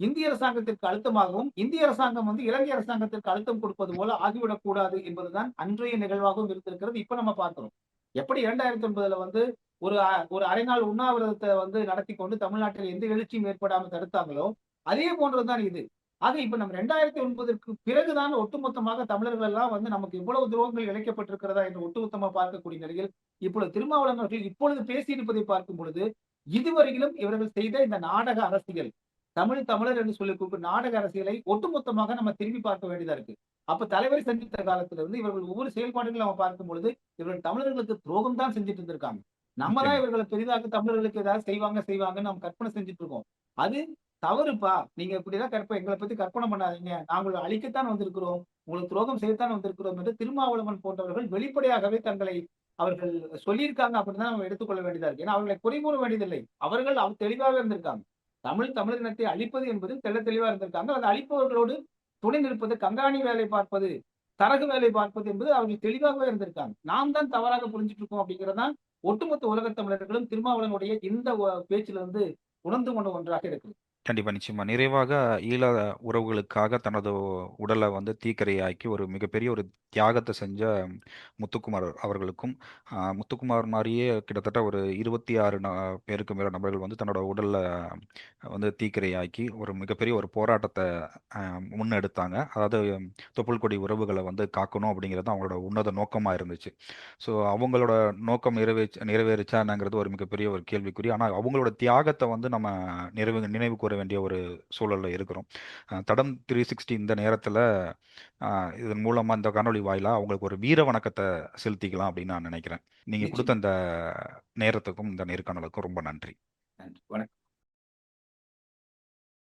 இந்திய அரசாங்கத்திற்கு அழுத்தமாகவும் இந்திய அரசாங்கம் வந்து இலங்கை அரசாங்கத்திற்கு அழுத்தம் கொடுப்பது போல ஆகிவிடக் கூடாது என்பதுதான் அன்றைய நிகழ்வாகவும் இருந்திருக்கிறது. இப்ப நம்ம பார்க்கிறோம். எப்படி இரண்டாயிரத்தி ஒன்பதுல வந்து ஒரு ஒரு அரை நாள் உண்ணாவிரதத்தை வந்து நடத்தி கொண்டு தமிழ்நாட்டில் எந்த எழுச்சியும் ஏற்படாமல் தடுத்தாங்களோ அதே போன்றதுதான் இது. ஆக இப்ப நம்ம ரெண்டாயிரத்தி ஒன்பதற்கு பிறகுதான் ஒட்டுமொத்தமாக தமிழர்கள் எல்லாம் வந்து நமக்கு இவ்வளவு துரோகங்கள் இழைக்கப்பட்டிருக்கிறதா என்று ஒட்டுமொத்தமா பார்க்கக்கூடிய நிலையில் இப்பொழுது திருமாவளவன் அவர்கள் இப்பொழுது பேசியிருப்பதை பார்க்கும் பொழுது இதுவரையிலும் இவர்கள் செய்த இந்த நாடக அரசியல் தமிழ் தமிழர் என்று சொல்லி கூப்பிடும் நாடக அரசியலை ஒட்டுமொத்தமாக நம்ம திரும்பி பார்க்க வேண்டியதா இருக்கு. அப்ப தலைவரை சந்தித்த காலத்துல இருந்து இவர்கள் ஒவ்வொரு செயல்பாடுகளும் நம்ம பார்க்கும் பொழுது இவர்கள் தமிழர்களுக்கு துரோகம் தான் செஞ்சுட்டு இருந்திருக்காங்க. நம்ம தான் இவர்களை பெரிதாக தமிழர்களுக்கு ஏதாவது செய்வாங்க செய்வாங்கன்னு நம்ம கற்பனை செஞ்சுட்டு இருக்கோம். அது தவறுப்பா. நீங்க இப்படிதான் கற்ப எங்களை பத்தி கற்பனை பண்ணாதீங்க. நாங்கள் அழிக்கத்தான் வந்திருக்கிறோம். உங்களுக்கு துரோகம் செய்யத்தான் வந்திருக்கிறோம் என்று திருமாவளவன் போன்றவர்கள் வெளிப்படையாகவே தங்களை அவர்கள் சொல்லியிருக்காங்க அப்படின்னு தான் நம்ம எடுத்துக்கொள்ள வேண்டியதா இருக்கு. ஏன்னா அவர்களை குறை கூற வேண்டியதில்லை. அவர்கள் அவ தெளிவாக இருந்திருக்காங்க. தமிழ் தமிழினத்தை அழிப்பது என்பது தெள்ள தெளிவா இருந்திருக்காங்க. அந்த அழிப்பவர்களோடு துணை நிற்பது கங்காணி வேலை பார்ப்பது தரகு வேலை பார்ப்பது என்பது அவர்கள் தெளிவாகவே இருந்திருக்காங்க. நாம் தான் தவறாக புரிஞ்சுட்டு இருக்கோம் அப்படிங்கறதான் ஒட்டுமொத்த உலக தமிழர்களும் திருமாவளனுடைய இந்த பேச்சிலிருந்து உணர்ந்து கொண்ட ஒன்றாக இருக்குது. கண்டிப்பா நிச்சயமா. நிறைவாக ஈழ உறவுகளுக்காக தனது உடலை வந்து தீக்கிரையாக்கி ஒரு மிகப்பெரிய ஒரு தியாகத்தை செஞ்ச முத்துக்குமார் அவர்களுக்கும் ஆஹ், முத்துக்குமார் மாதிரியே கிட்டத்தட்ட ஒரு இருபத்தி ஆறு பேருக்கு மேல நபர்கள் வந்து தன்னோட உடல்ல வந்து தீக்கிரையாக்கி ஒரு மிகப்பெரிய ஒரு போராட்டத்தை முன்னெடுத்தாங்க. அதாவது தொப்புள் கொடி உறவுகளை வந்து காக்கணும் அப்படிங்கிறது அவங்களோட உன்னத நோக்கமா இருந்துச்சு. ஸோ அவங்களோட நோக்கம் நிறைவேச்சு நிறைவேறுச்சாங்கிறது ஒரு மிகப்பெரிய ஒரு கேள்விக்குறி. ஆனால் அவங்களோட தியாகத்தை வந்து நம்ம நிறைவு நினைவு கூற வேண்டிய ஒரு சூழல்ல இருக்கிறோம். தடம் த்ரீ சிக்ஸ்டி இந்த நேரத்தில் இதன் மூலமாக இந்த காணொளி வாயிலாக அவங்களுக்கு ஒரு வீர வணக்கத்தை செலுத்திக்கலாம் அப்படின்னு நான் நினைக்கிறேன். நீங்கள் கொடுத்த இந்த நேரத்துக்கும் இந்த நேர்காணலுக்கும் ரொம்ப நன்றி. நன்றி. வணக்கம்.